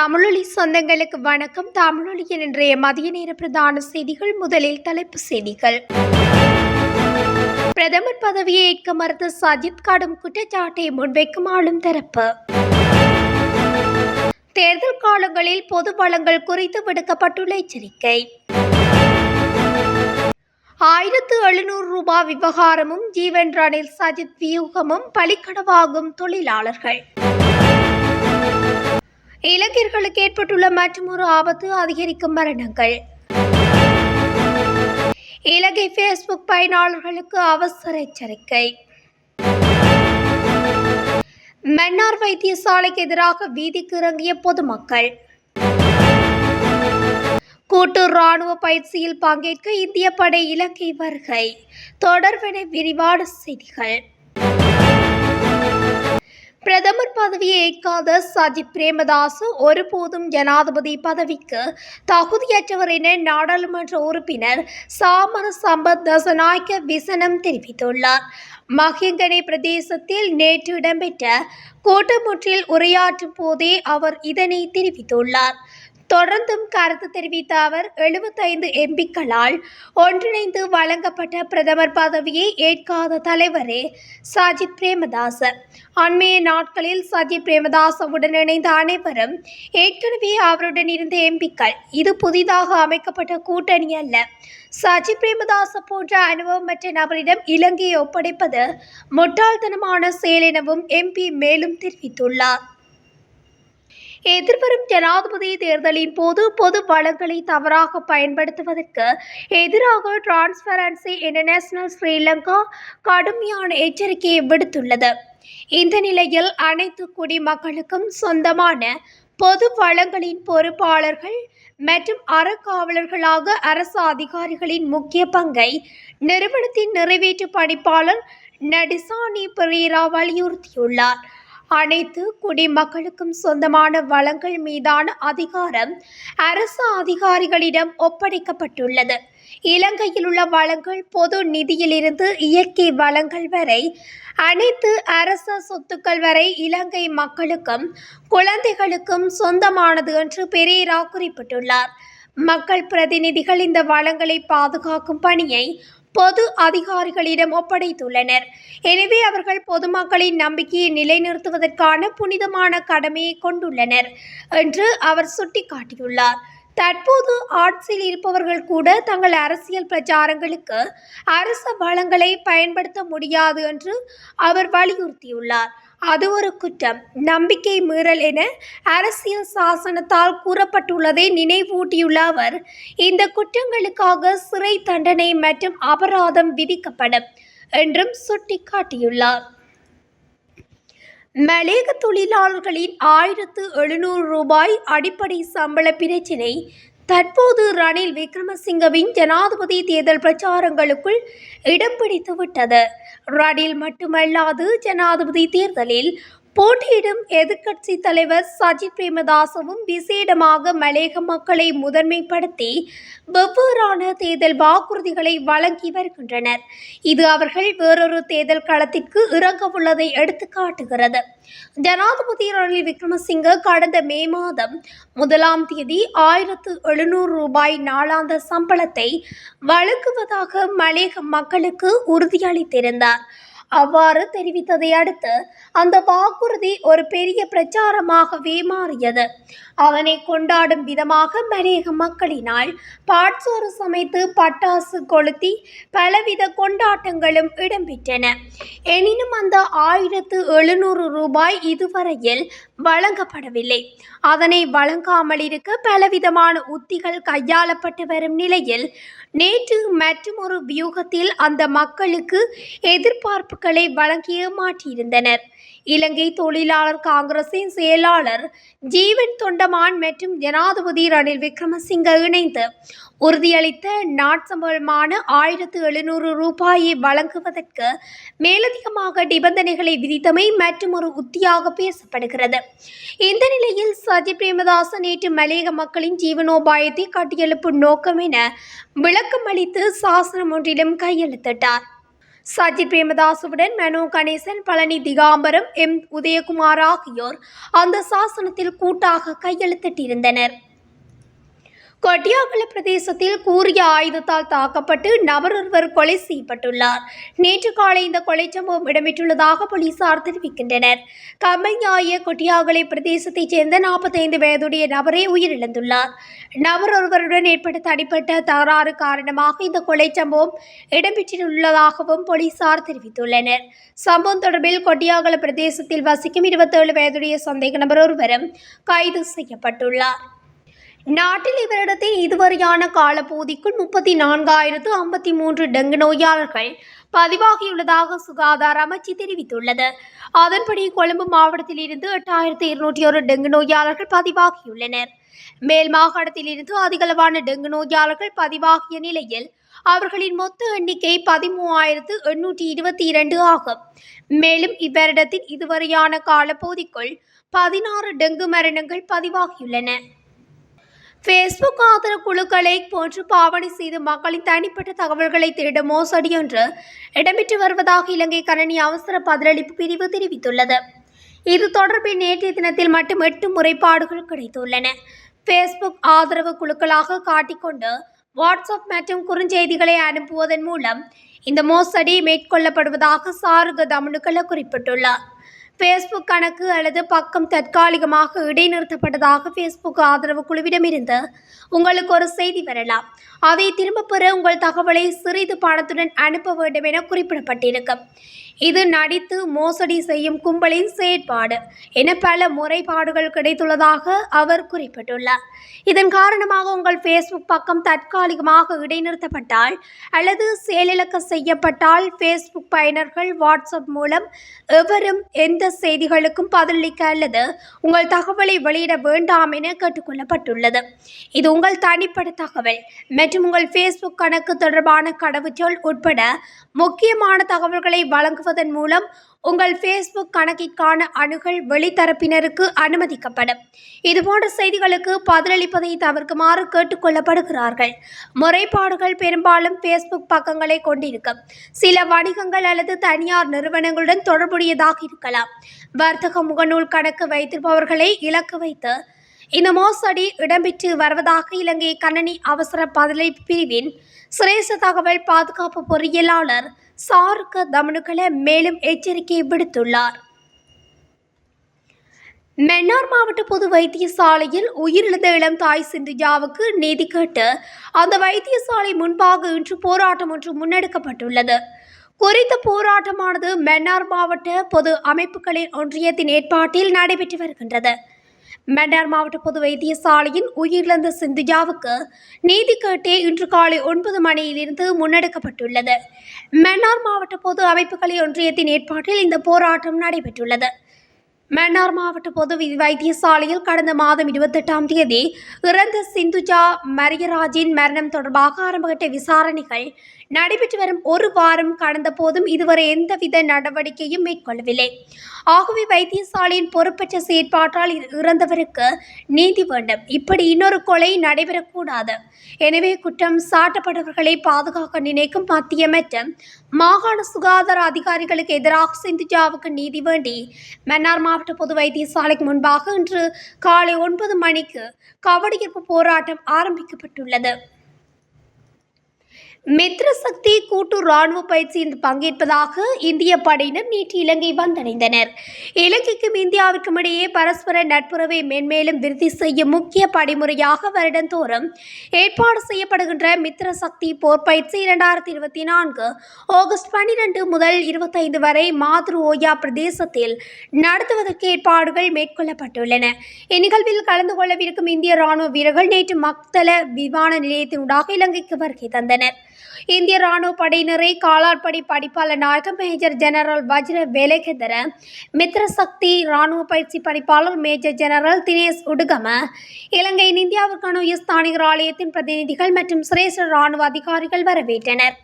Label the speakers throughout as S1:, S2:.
S1: தமிழொலி சொந்தங்களுக்கு வணக்கம். தமிழொலியின் இன்றைய மதிய நேர பிரதான செய்திகள் முதலில் தலைப்பு செய்திகள். பிரதமர் பதவியை ஏற்க மறுத்த சஜித் கடும் குற்றச்சாட்டை முன்வைக்கும் ஆளும் தரப்பு. தேர்தல் காலங்களில் பொது வளங்கள் குறித்து விடுக்கப்பட்டுள்ள எச்சரிக்கை. ஆயிரத்து எழுநூறு ரூபாய் விவகாரமும் ஜீவன் ரணில் சஜித் வியூகமும் பலிக்கடவாகும் தொழிலாளர்கள். இளைஞர்களுக்கு ஏற்பட்டுள்ள மற்றொரு ஆபத்து அதிகரிக்கும் மரணங்கள். இலங்கை ஃபேஸ்புக் பயனாளர்களுக்கு அவசர எச்சரிக்கை. மன்னார் வைத்தியசாலைக்கு எதிராக வீதிக்கு இறங்கிய பொதுமக்கள். கூட்டு ராணுவ பயிற்சியில் பங்கேற்க இந்திய படை இலங்கை வருகை. தொடர்பென விரிவான செய்திகள். பிரதமர் பதவியை ஏற்காத சஜித் பிரேமதாஸ் ஒருபோதும் ஜனாதிபதி பதவிக்கு தகுதியற்றவர் என நாடாளுமன்ற உறுப்பினர் சாமர சம்பத் தசநாயக்க விசனம் தெரிவித்துள்ளார். மஹிங்கனை பிரதேசத்தில் நேற்று இடம்பெற்ற கூட்டமொன்றில் உரையாற்றும் போதே அவர் இதனை தெரிவித்துள்ளார். தொடர்ந்தும் கருத்து தெரிவித்த அவர் எழுபத்தைந்து எம்பிக்களால் ஒன்றிணைந்து வழங்கப்பட்ட பிரதமர் பதவியை ஏற்காத தலைவரே சஜித் பிரேமதாஸ் அண்மைய நாட்களில் சஜித் பிரேமதாசவுடன் இணைந்த அனைவரும் ஏற்கனவே அவருடன் இருந்த எம்பிக்கள் இது புதிதாக அமைக்கப்பட்ட கூட்டணி அல்ல. சஜித் பிரேமதாச போன்ற அனுபவமற்ற நபரிடம் இலங்கையை ஒப்படைப்பது முட்டாள்தனமான செயல் எனவும் எம்பி மேலும் தெரிவித்துள்ளார். எதிர்வரும் ஜனாதிபதி தேர்தலின் போது பொது வளங்களை தவறாக பயன்படுத்துவதற்கு எதிராக டிரான்ஸ்பரன்சி இன்டர்நேஷனல் ஸ்ரீலங்கா கடுமையான எச்சரிக்கையை விடுத்துள்ளது. இந்த நிலையில் அனைத்து குடிமக்களுக்கும் சொந்தமான பொது வளங்களின் பொறுப்பாளர்கள் மற்றும் அறக்காவலர்களாக அரசு அதிகாரிகளின் முக்கிய பங்கை நிறுவனத்தின் நிறைவேற்று பணிப்பாளர் நடிசானி பெரேரா வலியுறுத்தியுள்ளார். அனைத்து குடிமக்களுக்கும் சொந்தமான வளங்கள் மீதான அதிகாரம் அரசு அதிகாரிகளிடம் ஒப்படைக்கப்பட்டுள்ளது. இலங்கையில் உள்ள வளங்கள் பொது நிதியிலிருந்து இயற்கை வளங்கள் வரை அனைத்து அரச சொத்துக்கள் வரை இலங்கை மக்களுக்கும் குழந்தைகளுக்கும் சொந்தமானது என்று பெரேரா குறிப்பிட்டுள்ளார். மக்கள் பிரதிநிதிகள் இந்த வளங்களை பாதுகாக்கும் பணியை பொது அதிகாரிகளிடம் ஒப்படைத்துள்ளனர். எனவே அவர்கள் பொதுமக்களின் நம்பிக்கையை நிலைநிறுத்துவதற்கான புனிதமான கடமையை கொண்டுள்ளனர் என்று அவர் சுட்டிக்காட்டியுள்ளார். தற்போது ஆட்சியில் இருப்பவர்கள் கூட தங்கள் அரசியல் பிரச்சாரங்களுக்கு அரச வளங்களை பயன்படுத்த முடியாது என்று அவர் வலியுறுத்தியுள்ளார். அது ஒரு குற்றம். நம்பிக்கை மீறல் என அரசியல் சாசனத்தால் கூறப்பட்டுள்ளதை நினைவூட்டியுள்ள அவர் இந்த குற்றங்களுக்காக சிறை தண்டனை மற்றும் அபராதம் விதிக்கப்படும் என்றும் சுட்டிக்காட்டியுள்ளார். மலேக தொழிலாளர்களின் ஆயிரத்து எழுநூறு ரூபாய் அடிப்படை சம்பள பிரச்சினை தற்போது ரணில் விக்ரமசிங்கவின் ஜனாதிபதி தேர்தல் பிரச்சாரங்களுக்குள் இடம் பிடித்துவிட்டது. ரணில் மட்டுமல்லாது ஜனாதிபதி தேர்தலில் போட்டியிடும் எதிர்க்கட்சி தலைவர் சஜித் பிரேமதாசவும் விசேடமாக மலேக மக்களை முதன்மைப்படுத்தி வெவ்வேறான தேர்தல் வாக்குறுதிகளை வழங்கி வருகின்றனர். இது அவர்கள் வேறொரு தேர்தல் களத்திற்கு இறங்க உள்ளதை எடுத்து காட்டுகிறது ஜனாதிபதி ரணில் விக்ரமசிங்க கடந்த மே மாதம் முதலாம் தேதி ஆயிரத்து எழுநூறு ரூபாய் நாளாந்த சம்பளத்தை வழங்குவதாக மலேக மக்களுக்கு உறுதியளித்திருந்தார். அவ்வாறு தெரிவித்ததை அடுத்து அந்த வாக்குறுதி ஒரு பெரிய பிரச்சாரமாகவே மாறியது. அதனை கொண்டாடும் விதமாக மலேக மக்களினால் பாட்சோறு சமைத்து பட்டாசு கொளுத்தி பலவித கொண்டாட்டங்களும் இடம்பெற்றன. எனினும் அந்த ஆயிரத்து எழுநூறு ரூபாய் இதுவரையில் வழங்கப்படவில்லை. அதனை வழங்காமல் இருக்க பலவிதமான உத்திகள் கையாளப்பட்டு வரும் நிலையில் நேற்று மற்றொரு வியூகத்தில் அந்த மக்களுக்கு எதிர்பார்ப்புகளை வழங்கிய மாற்றியிருந்தனர். இலங்கை தொழிலாளர் காங்கிரசின் செயலாளர் ஜீவன் தொண்டமான் மற்றும் ஜனாதிபதி ரணில் விக்ரமசிங்க இணைந்து உறுதியளித்த நாட்சம்பளமான ஆயிரத்து எழுநூறு ரூபாயை வழங்குவதற்கு மேலதிகமாக நிபந்தனைகளை விதித்தமை மற்றும் ஒரு உத்தியாக பேசப்படுகிறது. இந்த நிலையில் சஜி பிரேமதாச நேற்று மலையக மக்களின் ஜீவனோபாயத்தை கட்டியெழுப்பும் நோக்கம் என விளக்கம் அளித்து சாசனம் ஒன்றிலும் கையெழுத்திட்டார். சஜி பிரேமதாசுவுடன் மனோ கணேசன் பழனி திகாம்பரம் எம். உதயகுமார் ஆகியோர் அந்த சாசனத்தில் கூட்டாக கையெழுத்திட்டிருந்தனர். கொட்டியாகல பிரதேசத்தில் கூறிய ஆயுதத்தால் தாக்கப்பட்டு நபர் ஒருவர் கொலை செய்யப்பட்டுள்ளார். நேற்று காலை இந்த கொலை சம்பவம் இடம்பெற்றுள்ளதாக போலீசார் தெரிவிக்கின்றனர். கம்பஞ்சாய கொட்டியாகலை பிரதேசத்தைச் சேர்ந்த நாற்பத்தைந்து வயதுடைய நபரே உயிரிழந்துள்ளார். நபர் ஒருவருடன் ஏற்பட்ட தனிப்பட்ட தகராறு காரணமாக இந்த கொலை சம்பவம் இடம்பெற்றுள்ளதாகவும் போலீசார் தெரிவித்துள்ளனர். சம்பவம் தொடர்பில் கொட்டியாகல பிரதேசத்தில் வசிக்கும் இருபத்தேழு வயதுடைய சந்தேக நபர் ஒருவரும் கைது செய்யப்பட்டுள்ளார். நாட்டில் இவரிடத்தில் இதுவரையான காலப்பகுதிக்குள் முப்பத்தி நான்காயிரத்து ஐம்பத்தி மூன்று டெங்கு நோயாளர்கள் பதிவாகியுள்ளதாக சுகாதார அமைச்சு தெரிவித்துள்ளது. அதன்படி கொழும்பு மாவட்டத்தில் இருந்து எட்டாயிரத்து இருநூற்றி ஒரு டெங்கு நோயாளர்கள் பதிவாகியுள்ளனர். மேல் மாகாணத்தில் இருந்து அதிகளவான டெங்கு நோயாளர்கள் பதிவாகிய நிலையில் அவர்களின் மொத்த எண்ணிக்கை பதிமூவாயிரத்து எண்ணூற்றி இருபத்தி இரண்டு ஆகும். மேலும் இவரிடத்தின் இதுவரையான காலப்பகுதிக்குள் பதினாறு டெங்கு மரணங்கள் பதிவாகியுள்ளன. ஃபேஸ்புக் ஆதரவு குழுக்களை போன்று பாவனை செய்து மக்களின் தனிப்பட்ட தகவல்களை திருட மோசடி என்று இடம்பெற்று வருவதாக இலங்கை கணனி அவசர பதிலளிப்பு பிரிவு தெரிவித்துள்ளது. இது தொடர்பில் நேற்றைய தினத்தில் மட்டும் எட்டு முறைப்பாடுகள் கிடைத்துள்ளன. ஃபேஸ்புக் ஆதரவு குழுக்களாக காட்டிக்கொண்டு வாட்ஸ்அப் மற்றும் குறுஞ்செய்திகளை அனுப்புவதன் மூலம் இந்த மோசடி மேற்கொள்ளப்படுவதாக சாருக தமனுக்கள குறிப்பிட்டுள்ளார். ஃபேஸ்புக் கணக்கு அல்லது பக்கம் தற்காலிகமாக இடைநிறுத்தப்பட்டதாக ஃபேஸ்புக் ஆதரவு குழுவிடமிருந்து உங்களுக்கு ஒரு செய்தி வரலாம். அதை திரும்பப் பெற உங்கள் தகவலை சிறிது பணத்துடன் அனுப்ப வேண்டும் என குறிப்பிடப்பட்டிருக்கும் இது நடித்து மோசடி செய்யும் கும்பலின் செயற்பாடு என பல முறைப்பாடுகள் கிடைத்துள்ளதாக அவர் குறிப்பிட்டுள்ளார். இதன் காரணமாக உங்கள் ஃபேஸ்புக் பக்கம் தற்காலிகமாக இடைநிறுத்தப்பட்டால் அல்லது செயலிழக்க செய்யப்பட்டால் ஃபேஸ்புக் பயனர்கள் வாட்ஸ்அப் மூலம் எவரும் எந்த செய்திகளுக்கும் பதிலளிக்க அல்லது உங்கள் தகவலை வெளியிட வேண்டாம் என கேட்டுக்கொள்ளப்பட்டுள்ளது. இது உங்கள் தனிப்பட்ட தகவல் மற்றும் உங்கள் ஃபேஸ்புக் கணக்கு தொடர்பான கடவுச்சொல் உட்பட முக்கியமான தகவல்களை வழங்குவதன் மூலம் உங்கள் ஃபேஸ்புக் கணக்கிற்கான அணுகல் வெளித்தரப்பினருக்கு அனுமதிக்கப்படும். இதுபோன்ற செய்திகளுக்கு பதிலளிப்பதை தவிர்க்குமாறு கேட்டுக்கொள்ளப்படுகிறார்கள். முறைப்பாடுகள் பெரும்பாலும் ஃபேஸ்புக் பக்கங்களை கொண்டிருக்கும். சில வணிகங்கள் அல்லது தனியார் நிறுவனங்களுடன் தொடர்புடையதாக இருக்கலாம். வர்த்தக முகநூல் கணக்கு வைத்திருப்பவர்களை இலக்கு வைத்து இந்த மோசடி இடம்பெற்று வருவதாக இலங்கை கணனி அவசர பதிலை பிரிவின் சிரேச தகவல் பாதுகாப்பு பொறியியலாளர் சாருக்க தமனுக்கள மேலும் எச்சரிக்கை விடுத்துள்ளார். மன்னார் மாவட்ட பொது வைத்தியசாலையில் உயிரிழந்த இளம் தாய் சிந்துஜாவுக்கு நீதி கேட்டு அந்த வைத்தியசாலை முன்பாக இன்று போராட்டம் ஒன்று முன்னெடுக்கப்பட்டுள்ளது. குறித்த போராட்டமானது மன்னார் மாவட்ட பொது அமைப்புகளின் ஒன்றியத்தின் ஏற்பாட்டில் நடைபெற்று வருகின்றது. மன்னார் மாவட்ட பொது வைத்தியசாலையின் உயிரிழந்த சிந்துஜாவுக்கு நீதி கேட்டே இன்று காலை ஒன்பது மணியிலிருந்து முன்னெடுக்கப்பட்டுள்ளது. மன்னார் மாவட்ட பொது அமைப்புகளை ஒன்றியத்தின் ஏற்பாட்டில் இந்த போராட்டம் நடைபெற்றுள்ளது. மன்னார் மாவட்ட பொது வைத்தியசாலையில் கடந்த மாதம் இருபத்தெட்டாம் தேதி இறந்த சிந்துஜா மரியராஜின் மரணம் தொடர்பாக ஆரம்பகட்ட விசாரணைகள் நடைபெற்று வரும் ஒரு வாரம் கடந்த போதும் இதுவரை எந்தவித நடவடிக்கையும் மேற்கொள்ளவில்லை. ஆகவே வைத்தியசாலையின் பொறுப்பற்ற செயற்பாட்டால் இறந்தவருக்கு நீதி வேண்டும். இப்படி இன்னொரு கொலை நடைபெறக்கூடாது. எனவே குற்றம் சாட்டப்பட்டவர்களை பாதுகாக்க நினைக்கும் மத்திய மற்றும் மாகாண சுகாதார அதிகாரிகளுக்கு எதிராக சிந்துஜாவுக்கு நீதி வேண்டி மன்னார் மாவட்ட பொது வைத்தியசாலைக்கு முன்பாக இன்று காலை ஒன்பது மணிக்கு கவடியிருப்பு போராட்டம் ஆரம்பிக்கப்பட்டுள்ளது. மித்ர சக்தி கூட்டு ராணுவ பயிற்சியில் பங்கேற்பதாக இந்திய படையினர் நேற்று இலங்கை வந்தடைந்தனர். இலங்கைக்கும் இந்தியாவிற்கும் இடையே பரஸ்பர நட்புறவை மென்மேலும் விருத்தி செய்யும் முக்கிய படிமுறையாக வருடந்தோறும் ஏற்பாடு செய்யப்படுகின்ற மித்ர சக்தி போர் பயிற்சி இரண்டாயிரத்தி இருபத்தி நான்கு ஆகஸ்ட் பன்னிரண்டு முதல் இருபத்தைந்து வரை மாத்ரு ஓயா பிரதேசத்தில் நடத்துவதற்கு ஏற்பாடுகள் மேற்கொள்ளப்பட்டுள்ளன. இந்நிகழ்வில் கலந்து கொள்ளவிருக்கும் இந்திய ராணுவ வீரர்கள் நேற்று மக்தல விமான நிலையத்தினூடாக இலங்கைக்கு வருகை தந்தனர். இந்திய ராணுவ படையினரை காலாட்படை படிப்பாளர் நாயகம் மேஜர் ஜெனரல் வஜ்ர வேலைகேதர மித்ர சக்தி ராணுவ பயிற்சி படிப்பாளர் மேஜர் ஜெனரல் தினேஷ் உடுகம இலங்கையின் இந்தியாவுக்கான உயர் ஸ்தானிகர் ஆலயத்தின் பிரதிநிதிகள் மற்றும் சிரேஷ்ட ராணுவ அதிகாரிகள் வரவேற்றனர்.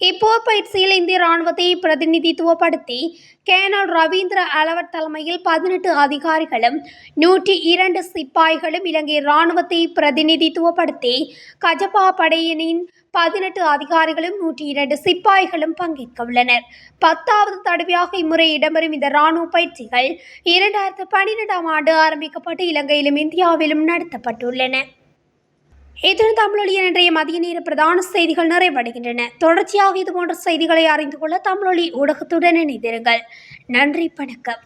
S1: இப்போர் பயிற்சியில் இந்திய ராணுவத்தை பிரதிநிதித்துவப்படுத்தி கேனல் ரவீந்திர அலவட் தலைமையில் பதினெட்டு அதிகாரிகளும் நூற்றி இரண்டு சிப்பாய்களும் இலங்கை ராணுவத்தை பிரதிநிதித்துவப்படுத்தி கஜபா படையினின் பதினெட்டு அதிகாரிகளும் நூற்றி இரண்டு சிப்பாய்களும் பங்கேற்க உள்ளனர் பத்தாவது தடவையாக இம்முறை இடம்பெறும் இந்த ராணுவ பயிற்சிகள் இரண்டாயிரத்து பன்னிரெண்டாம் ஆண்டு ஆரம்பிக்கப்பட்டு இலங்கையிலும் இந்தியாவிலும் நடத்தப்பட்டுள்ளன. இத்துடன் தமிழொலியின் இன்றைய மதிய நேர பிரதான செய்திகள் நிறைவடைகின்றன. தொடர்ச்சியாக இதுபோன்ற செய்திகளை அறிந்து கொள்ள தமிழொலி ஊடகத்துடன் இணைந்திருங்கள். நன்றி வணக்கம்.